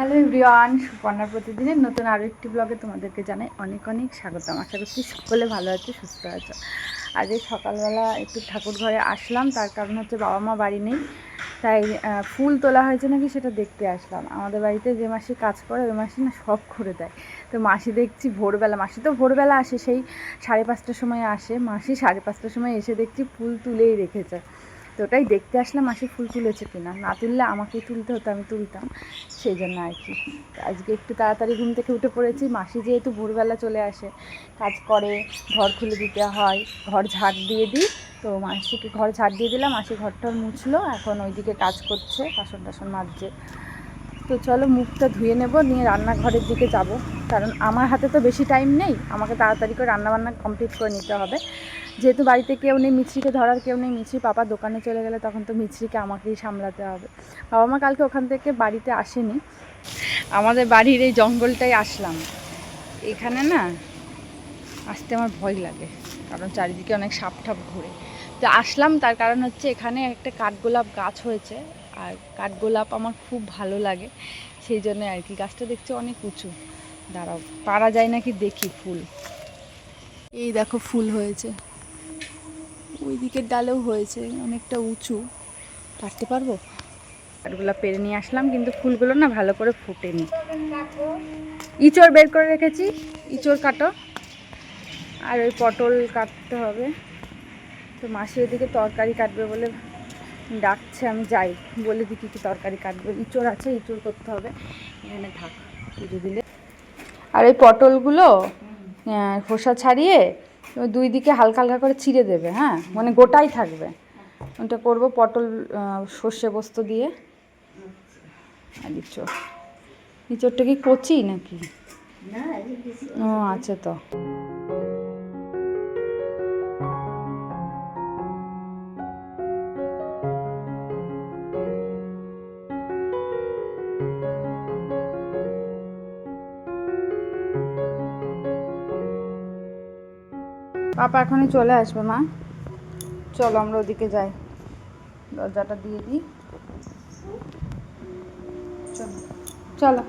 Hello everyone, সুপর্ণার প্রতিদিনের নতুন আরও একটি ব্লগে তোমাদেরকে জানাই অনেক অনেক স্বাগতম আশা করছি সকলে ভালো আছে, সুস্থ আছো। আজ এই সকালবেলা একটু ঠাকুর ঘরে আসলাম, তার কারণ হচ্ছে বাবা মা বাড়ি নেই, তাই ফুল তোলা হয়েছে নাকি সেটা দেখতে আসলাম। আমাদের বাড়িতে যে মাসি কাজ করে, ওই মাসি না সব করে দেয়। তো মাসি দেখছি ভোরবেলা, মাসি তো ভোরবেলা আসে, সেই সাড়ে পাঁচটার সময় আসে, মাসি সাড়ে পাঁচটার সময় এসে দেখছি ফুল তুলেই রেখেছে। তো ওটাই দেখতে আসলাম মাসি ফুল তুলেছে কিনা। না তুললে আমাকেই তুলতে হতো, আমি তুলতাম। সেই জন্য আর কি। আজকে একটু তাড়াতাড়ি ঘুম থেকে উঠে পড়েছি। মাসি যেহেতু ভোরবেলা চলে আসে, কাজ করে, ঘর খুলে দিতে হয়, ঘর ঝাড় দিয়ে দিই। তো মাসিকে ঘর ঝাড় দিয়ে দিলাম, মাসি ঘরটা মুছলো, এখন ওইদিকে কাজ করছে, বাসন টাসন মাজছে। তো চলো মুখটা ধুয়ে নেব, নিয়ে রান্নাঘরের দিকে যাব। কারণ আমার হাতে তো বেশি টাইম নেই, আমাকে তাড়াতাড়ি করে রান্নাবান্না কমপ্লিট করে নিতে হবে। যেহেতু বাড়িতে কেউ নেই, মিছরিকে ধরার কেউ নেই, মিছরি পাপা দোকানে চলে গেলে তখন তো মিছরিকে আমাকেই সামলাতে হবে। বাবা মা কালকে ওখান থেকে বাড়িতে আসেনি। আমাদের বাড়ির এই জঙ্গলটাই আসলাম। এখানে না আসতে আমার ভয় লাগে, কারণ চারিদিকে অনেক সাপ ঠাপ ঘুরে। তো আসলাম, তার কারণ হচ্ছে এখানে একটা কাঠগোলাপ গাছ হয়েছে, আর কাঠগোলাপ আমার খুব ভালো লাগে। সেই জন্য আর কি, গাছটা দেখছি অনেক উঁচু। দাঁড়াও, পারা যায় নাকি দেখি ফুল। এই দেখো, ফুল হয়েছে। ওই দিকের ডালেও হয়েছে অনেকটা উঁচু। কাটতে পারব? কাঠগুলো পেরে নিয়ে আসলাম কিন্তু ফুলগুলো না ভালো করে ফুটেনি। ইঁচড় বের করে রেখেছি ইঁচড় কাটো। আর ওই পটল কাটতে হবে। তো মাসি ওদিকে তরকারি কাটবে বলে ডাকছে আমি যাই। বলে দিই কী কী তরকারি কাটবে। ইঁচড় আছে ইঁচড় করতে হবে। এখানে থাক পুজো দিলে। আর এই পটলগুলো খোসা ছাড়িয়ে দুই দিকে হালকা হালকা করে ছিঁড়ে দেবে হ্যাঁ? মানে গোটাই থাকবে। ওটা করব পটল সর্ষে পোস্ত দিয়ে। আর ইঁচড়। ইঁচড়টা কি কচি নাকি? ও আছে তো। পাপা এখনই চলে আসবে, মা। চলো আমরা ওদিকে যাই। দরজাটা দিয়ে দিই। চলো।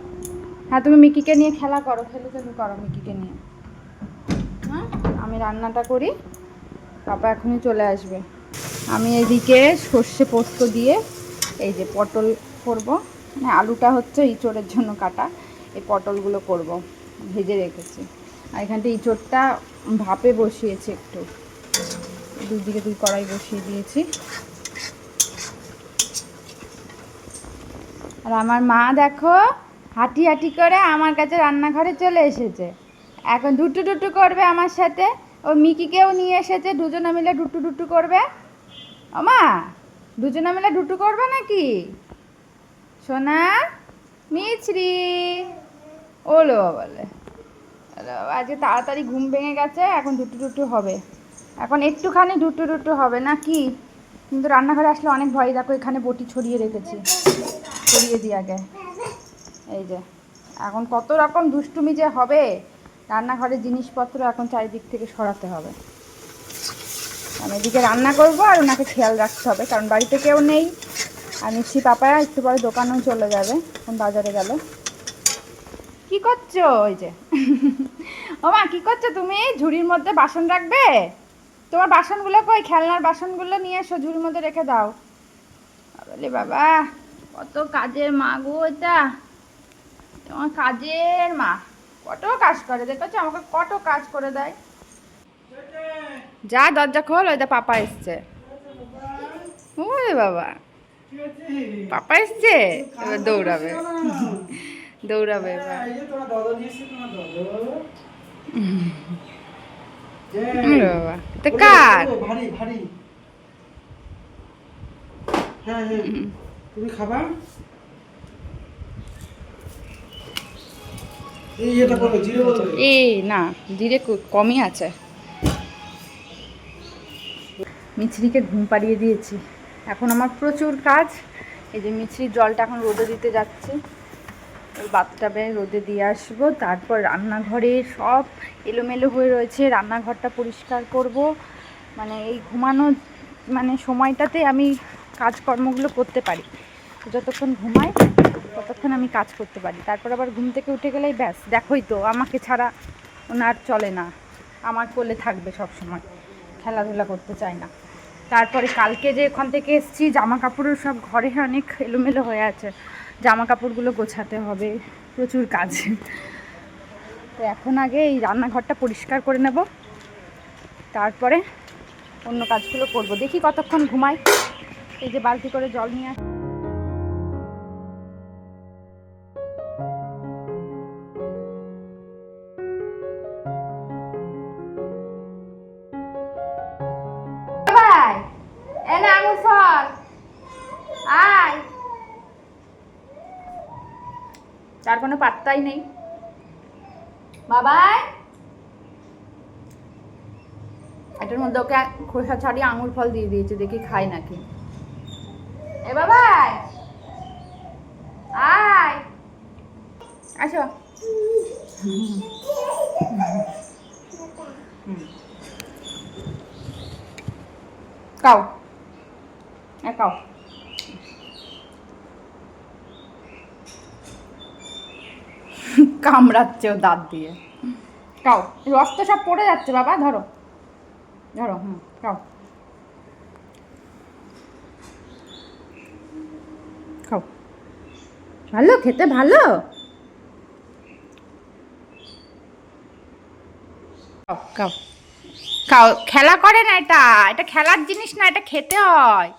হ্যাঁ তুমি মিকিকে নিয়ে খেলা করো। খেলে খেলে করো মিকিকে নিয়ে। হ্যাঁ আমি রান্নাটা করি। পাপা এখনই চলে আসবে। আমি এদিকে সর্ষে পোস্ত দিয়ে এই যে পটল করব। মানে আলুটা হচ্ছে ইঁচড়ের জন্য কাটা। এই পটলগুলো করব। ভেজে রেখেছি। আর এখানটা ইঁচড়টা ভাপে বসিয়েছি একটু। দুই দিকে দুই কড়াই বসিয়ে দিয়েছি। আর আমার মা দেখো হাঁটি হাঁটি করে আমার কাছে রান্নাঘরে চলে এসেছে। এখন ডুটু ডুটু করবে আমার সাথে। ও মিকিকেও নিয়ে এসেছে। দুজনে মিলে ডুটু ডুটু করবে। ও মা, দুজনে মিলে ডুটু করবে নাকি? সোনা, মিছরি। ওলো বলে। আজকে তাড়াতাড়ি ঘুম ভেঙে গেছে, এখন ডুটু ডুটু হবে। এখন একটুখানি ডুটু ডুটু হবে, না কি? কিন্তু রান্নাঘরে আসলে অনেক ভয়, দেখো এখানে বটি ছড়িয়ে রেখেছি। ছড়িয়ে দিই আগে। এই যে, এখন কত রকম দুষ্টুমি যে হবে। রান্নাঘরের জিনিসপত্র এখন চারিদিক থেকে সরাতে হবে। আমি এদিকে রান্না করব আর ওনাকে খেয়াল রাখতে হবে, কারণ বাড়িতে কেউ নেই। আর মিষ্টি পাপায়া একটু পরে দোকানেও চলে যাবে, এখন বাজারে গেল। কি করছ? ওই যে। ও মা, কি করছ তুমি? ঝুড়ির মধ্যে বাসন রাখবে? তোমার বাসনগুলো কই? খেলনার বাসনগুলো নিয়ে এসো, ঝুড়ির মধ্যে রেখে দাও। বলে বাবা, কত কাজের মা গো এটা। তোমার কাজের মা। কত কাজ করে, দেখেছ? আমাকে কত কাজ করে দেয়। যা, দরজা খোল, ওই দা পাপা এসছে। ওরে বাবা। পাপা এসছে? এবার দৌড়াবে। দৌড়াবে বাবা তো কার? হ্যাঁ হ্যাঁ। তুমি খাবা? এই এটা জিরে না ধীরে কমই আছে। মিছরিকে ঘুম পাড়িয়ে দিয়েছি। এখন আমার প্রচুর কাজ। এই যে মিছরির জলটা এখন রোদে দিতে যাচ্ছি। বাথটাবে রোদে দিয়ে আসব। তারপর রান্নাঘরে সব এলোমেলো হয়ে রয়েছে। রান্নাঘরটা পরিষ্কার করব। মানে এই ঘুমানো মানে সময়টাতে আমি কাজকর্মগুলো করতে পারি। যতক্ষণ ঘুমাই, ততক্ষণ আমি কাজ করতে পারি। তারপর আবার ঘুম থেকে উঠে গেলেই ব্যাস, দেখোই তো, আমাকে ছাড়া ওনার চলে না। আমার কোলে থাকবে সব সময় খেলাধুলা করতে চায় না। তারপরে কালকে যে ওখান থেকে এসেছি জামা কাপড়ও সব ঘরে অনেক এলোমেলো হয়ে আছে। জামা কাপড়গুলো গোছাতে হবে, প্রচুর কাজ। তো এখন আগে এই রান্নাঘরটা পরিষ্কার করে নেব, তারপরে অন্য কাজগুলো করব। দেখি কতক্ষণ ঘুমাই। এই যে বালতি করে জল নিয়ে তার কোনো পাত্তাই নেই। বাবাই! এটার মধ্যে ওকে খোসা ছাড়িয়ে আঙুর ফল দিয়ে দিয়েছে, দেখি খায় নাকি। এ বাবাই! আয়! আসো। কাও। এ কাও। কামড়াচ্ছে ও দাঁত দিয়ে। কাও রস তো সব পড়ে যাচ্ছে বাবা, ধরো। ধরো, হুম, খাও। খাও। ভালো, খেতে ভালো। খাও। খাও, খেলা করে না এটা এটা খেলার জিনিস না, এটা খেতে হয়।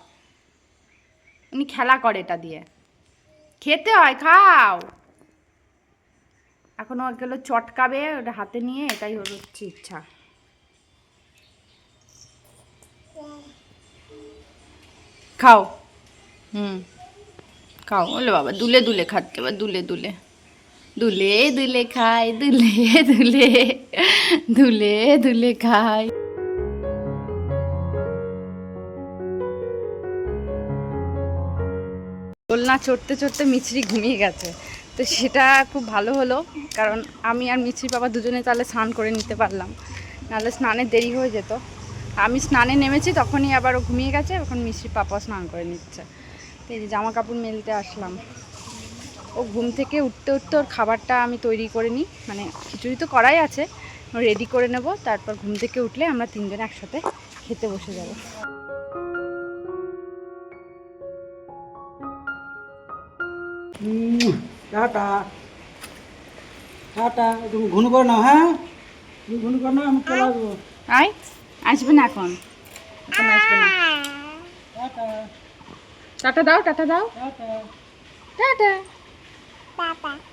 উনি খেলা করে এটা দিয়ে। খেতে হয়, খাও। এখন ও গেলো চটকাবে ওটা হাতে নিয়ে, এটাই ওর হচ্ছে ইচ্ছা। খাও। হুম। খাও। ওলে বাবা, দুলে দুলে খাচ্ছে বা দুলে দুলে। দুলে দুলে খায় দুলে দুলে দুলে দুলে খায় দোলনা চড়তে চড়তে মিছরি ঘুমিয়ে গেছে। তো সেটা খুব ভালো হলো কারণ আমি আর মিছরি বাবা দুজনে তাহলে স্নান করে নিতে পারলাম। নাহলে স্নানের দেরি হয়ে যেত। আমি স্নানে নেমেছি তখনই আবার ও ঘুমিয়ে গেছে এখন মিছরি পাপা স্নান করে নিচ্ছে। তো এই জামা কাপড় মেলতে আসলাম। ও ঘুম থেকে উঠতে উঠতে ওর খাবারটা আমি তৈরি করে নিই। মানে খিচুড়ি তো করাই আছে রেডি করে নেব তারপর ঘুম থেকে উঠলে আমরা তিনজনে একসাথে খেতে বসে যাব। হুম, টাটা। টাটা। তুমি ঘুনু করে নাও হ্যাঁ? তুমি ঘুনু করে নাও আমি চলে আসব। আয় আসবে না এখন। এখন আসবে না। টাটা। টাটা দাও টাটা দাও। টাটা। টাটা।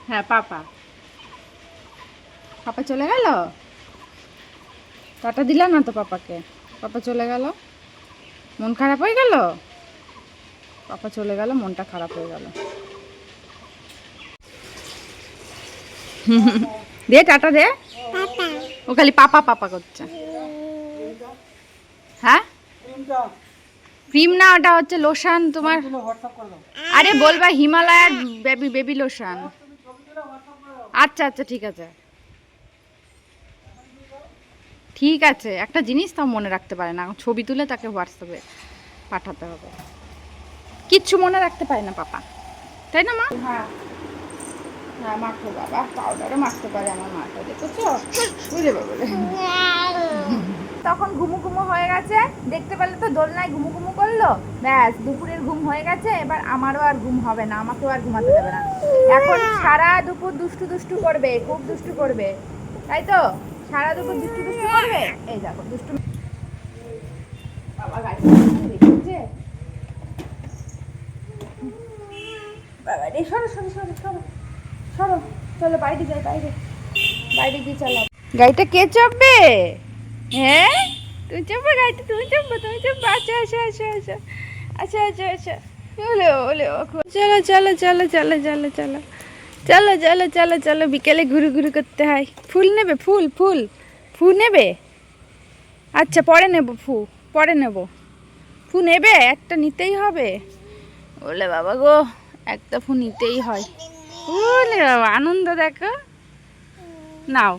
হ্যাঁ পাপা। পাপা চলে গেল? টাটা দিলাম না তো পাপাকে? পাপা চলে গেল? মন খারাপ হয়ে গেল? পাপা চলে গেল মনটা খারাপ হয়ে গেল। দে টাটা দে। ও খালি পাপা পাপা করছে। হ্যাঁ? ক্রিমটা ক্রিম না ওটা হচ্ছে লোশন তোমার। আরে বলবা হিমালয়ার বেবি বেবি লোশন আচ্ছা আচ্ছা ঠিক আছে। ঠিক আছে। একটা জিনিস তাও মনে রাখতে পারে না। ছবি তুলে তাকে হোয়াটসঅ্যাপে পাঠাতে হবে। কিচ্ছু মনে রাখতে পারে না পাপা। তাই না মা? হ্যাঁ। হ্যাঁ বাবা পাউডারও মাখতে পারে আমার মাটা দেখেছ বুঝে বলে। তখন ঘুমু ঘুমু হয়ে গেছে। দেখতে পেলে তো দোলনায় ঘুমু ঘুমু করল। ব্যাস, দুপুরের ঘুম হয়ে গেছে। এবার আমারও আর ঘুম হবে না, আমাকেও আর ঘুমাতে দেবে না। এখন সারা দুপুর দুষ্টু দুষ্টু করবে, খুব দুষ্টু করবে। তাই তো? সারা দুপুর দুষ্টু দুষ্টু করবে? এই দেখো, দুষ্টু বাবা গাড়ি দেখেছে বাবা রে সরো সরো সরো সরো। সরো, চলো বাইরে যাই, বাইরে। বাইরে গিয়ে চালাও। গাড়িটা কে চাপবে? হ্যাঁ? তুমি চাপবে গাড়িটা? তুমি চাপবে তুমি চাপবে। আচ্ছা আচ্ছা আচ্ছা আচ্ছা। আচ্ছা আচ্ছা আচ্ছা। ওলে ওলে চলো চলো চলো চলো চলো চলো। চলো চলো চলো চলো, বিকেলে ঘুরু ঘুরু করতে হয়। ফুল নেবে? ফুল ফুল। ফু নেবে? আচ্ছা পরে নেব ফু। পরে নেব। ফু নেবে? একটা নিতেই হবে। ওলে বাবা গো, একটা ফু নিতেই হয়। ওলে বাবা, আনন্দ দেখো। নাও,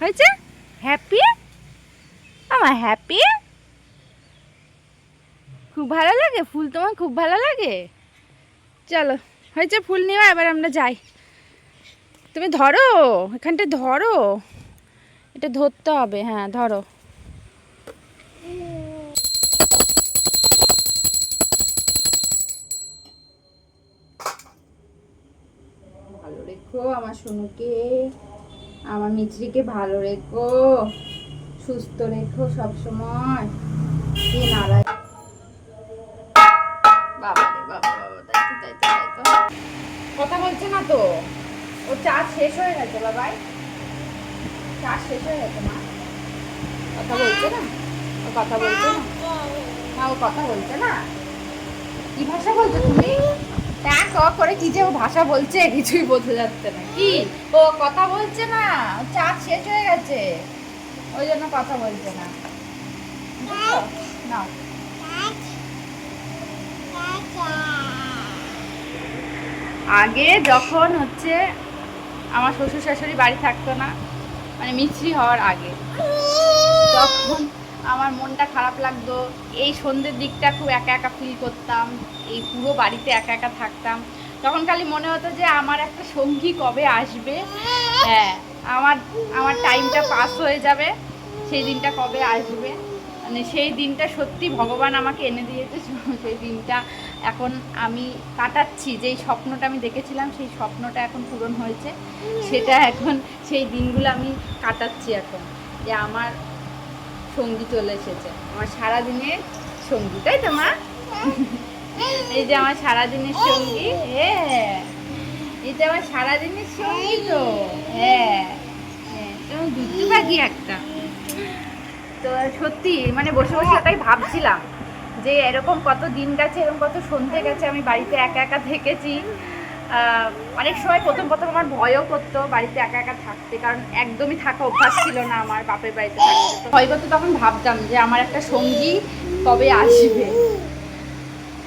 হয়েছে? হ্যাপি আমার হ্যাপি খুব ভালো লাগে? ফুল তোমার খুব ভালো লাগে? চলো, হয়েছে ফুল নেওয়া, এবার আমরা যাই। তুমি ধরো, এখানটা ধরো। এটা ধরতে হবে হ্যাঁ ধরো। রেখো আমার সোনুকে। আমার মিছরিকে ভালো রেখো, সুস্থ রেখো সব সময়। নারায় বাবা বাবা কথা বলছে না তো? ও চা শেষ হয়ে গেছে বাবাই চা শেষ হয়ে গেছে, মা। কথা বলছে না? ও কথা বলছে না? না, ও কথা বলছে না? কি ভাষা বলছো তুমি? ট্যাক ক করে কি যে ভাষা বলছে কিছুই বোঝা যাচ্ছে না। কি? ও কথা বলছে না? চা শেষ হয়ে গেছে। ওই জন্য কথা বলছে না? নাও আগে যখন হচ্ছে আমার শ্বশুর শাশুড়ি বাড়ি থাকতো না মানে মিছরি হওয়ার আগে, তখন আমার মনটা খারাপ লাগতো। এই সন্ধ্যের দিকটা খুব একা একা ফিল করতাম। এই পুরো বাড়িতে একা একা থাকতাম। তখন খালি মনে হতো যে আমার একটা সঙ্গী কবে আসবে? হ্যাঁ আমার আমার টাইমটা পাস হয়ে যাবে। সেই দিনটা কবে আসবে? মানে সেই দিনটা সত্যি ভগবান আমাকে এনে দিয়েছে। সেই দিনটা এখন আমি কাটাচ্ছি। যেই স্বপ্নটা আমি দেখেছিলাম, সেই স্বপ্নটা এখন পূরণ হয়েছে। সেটা এখন সেই দিনগুলো আমি কাটাচ্ছি এখন। যে আমার সঙ্গী চলে এসেছে। আমার সারাদিনের সঙ্গী, তাই তো মা? এই যে আমার সারাদিনের সঙ্গী হ্যাঁ। এটা আমার সারাদিনের সঙ্গী তো হ্যাঁ। হ্যাঁ দুধু পাখি একটা। তো সত্যি মানে বসে বসে তাই ভাবছিলাম যে এরকম কত দিন গেছে, এরকম কত সন্ধে গেছে, আমি বাড়িতে একা একা থেকেছি। অনেক সময় প্রথম প্রথম আমার ভয়ও করতো বাড়িতে একা একা থাকতে, কারণ একদমই থাকা অভ্যাস ছিল না আমার বাপের বাড়িতে ভয় করতো তখন ভাবতাম যে আমার একটা সঙ্গী কবে আসবে।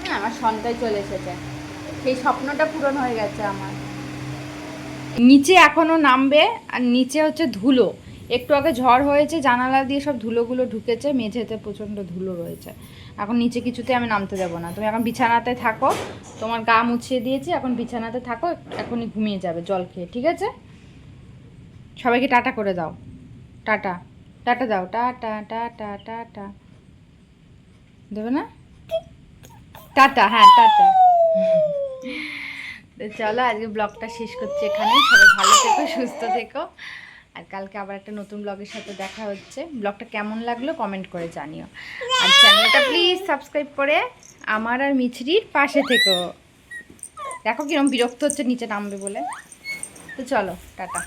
হ্যাঁ আমার সন্তান চলে এসেছে। সেই স্বপ্নটা পূরণ হয়ে গেছে আমার। নিচে এখনও নামবে, আর নিচে হচ্ছে ধুলো। একটু আগে ঝড় হয়েছে, জানালা দিয়ে সব ধুলোগুলো ঢুকেছে, মেঝেতে প্রচণ্ড ধুলো রয়েছে। এখন নিচে কিছুতে আমি নামতে দেবো না। তুমি এখন বিছানাতে থাকো, তোমার গা মুছিয়ে দিয়েছি, এখন বিছানাতে থাকো, এখনই ঘুমিয়ে যাবে জল খেয়ে, ঠিক আছে? সবাইকে টাটা করে দাও। টাটা। টাটা দাও। Tata tata tata. দেবে না? টাটা হ্যাঁ টাটা। তো চলো, আজকে ব্লগটা শেষ করছি এখানে। সবাই ভালো থেকো, সুস্থ থেকো। আর কালকে আবার একটা নতুন ব্লগের সাথে দেখা হচ্ছে। ব্লগটা কেমন লাগল কমেন্ট করে জানিও। আর চ্যানেলটা প্লিজ সাবস্ক্রাইব করে আমার আর মিছরির পাশে থেকো। দেখো কিরম বিরক্ত হচ্ছে নিচে নামবে বলে। তো চলো টাটা।